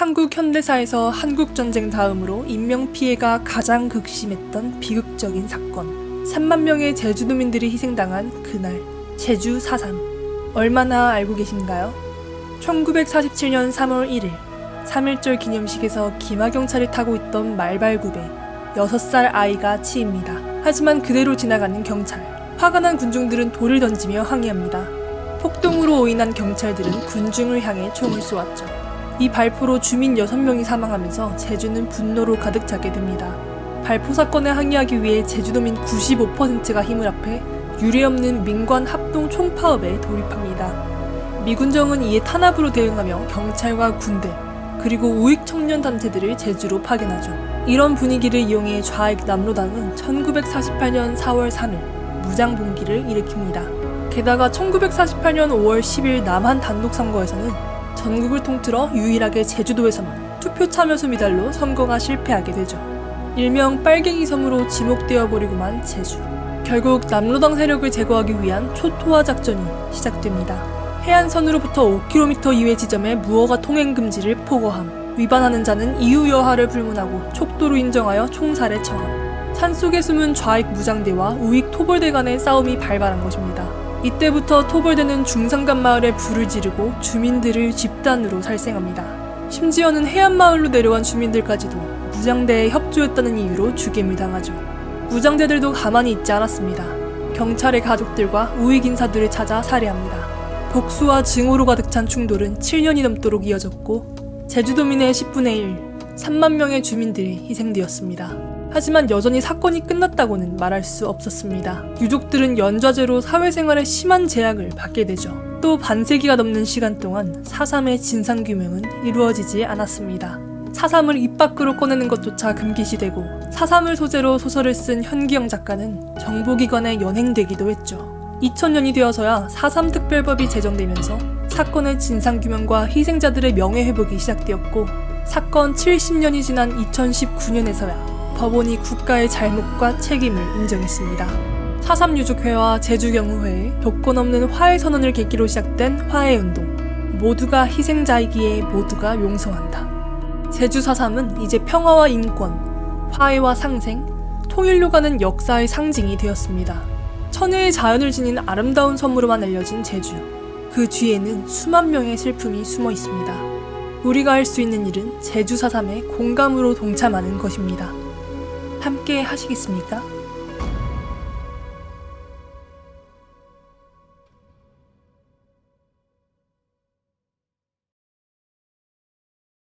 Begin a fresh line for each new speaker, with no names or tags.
한국 현대사에서 한국 전쟁 다음으로 인명 피해가 가장 극심했던 비극적인 사건. 3만 명의 제주도민들이 희생당한 그날 제주 4.3. 얼마나 알고 계신가요? 1947년 3월 1일 3.1절 기념식에서 기마경차를 타고 있던 말발굽에 6살 아이가 치입니다. 하지만 그대로 지나가는 경찰. 화가 난 군중들은 돌을 던지며 항의합니다. 폭동으로 오인한 경찰들은 군중을 향해 총을 쏘았죠. 이 발포로 주민 6명이 사망하면서 제주는 분노로 가득 차게 됩니다. 발포 사건에 항의하기 위해 제주도민 95%가 힘을 합해 유례없는 민관 합동 총파업에 돌입합니다. 미군정은 이에 탄압으로 대응하며 경찰과 군대, 그리고 우익 청년 단체들을 제주로 파견하죠. 이런 분위기를 이용해 좌익 남로당은 1948년 4월 3일 무장 봉기를 일으킵니다. 게다가 1948년 5월 10일 남한 단독 선거에서는 전국을 통틀어 유일하게 제주도에서만 투표 참여수 미달로 선거가 실패하게 되죠. 일명 빨갱이 섬으로 지목되어 버리고만 제주. 결국 남로당 세력을 제거하기 위한 초토화 작전이 시작됩니다. 해안선으로부터 5km 이외 지점에 무허가 통행 금지를 포고함. 위반하는 자는 이유 여하를 불문하고 촉도로 인정하여 총살에 처함. 산속에 숨은 좌익 무장대와 우익 토벌대 간의 싸움이 발발한 것입니다. 이때부터 토벌대는 중산간 마을에 불을 지르고 주민들을 집단으로 살생합니다. 심지어는 해안 마을로 내려간 주민들까지도 무장대에 협조했다는 이유로 죽임을 당하죠. 무장대들도 가만히 있지 않았습니다. 경찰의 가족들과 우익 인사들을 찾아 살해합니다. 복수와 증오로 가득 찬 충돌은 7년이 넘도록 이어졌고 제주도민의 10분의 1, 3만 명의 주민들이 희생되었습니다. 하지만 여전히 사건이 끝났다고는 말할 수 없었습니다. 유족들은 연좌제로 사회생활에 심한 제약을 받게 되죠. 또 반세기가 넘는 시간 동안 4.3의 진상규명은 이루어지지 않았습니다. 4.3을 입 밖으로 꺼내는 것조차 금기시되고 4.3을 소재로 소설을 쓴 현기영 작가는 정보기관에 연행되기도 했죠. 2000년이 되어서야 4.3 특별법이 제정되면서 사건의 진상규명과 희생자들의 명예회복이 시작되었고 사건 70년이 지난 2019년에서야 법원이 국가의 잘못과 책임을 인정했습니다. 4.3 유족회와 제주경우회의 조건 없는 화해 선언을 계기로 시작된 화해운동. 모두가 희생자이기에 모두가 용서한다. 제주 4.3은 이제 평화와 인권, 화해와 상생, 통일로 가는 역사의 상징이 되었습니다. 천혜의 자연을 지닌 아름다운 섬으로만 알려진 제주. 그 뒤에는 수만 명의 슬픔이 숨어 있습니다. 우리가 할 수 있는 일은 제주 4.3의 공감으로 동참하는 것입니다. 함께 하시겠습니까?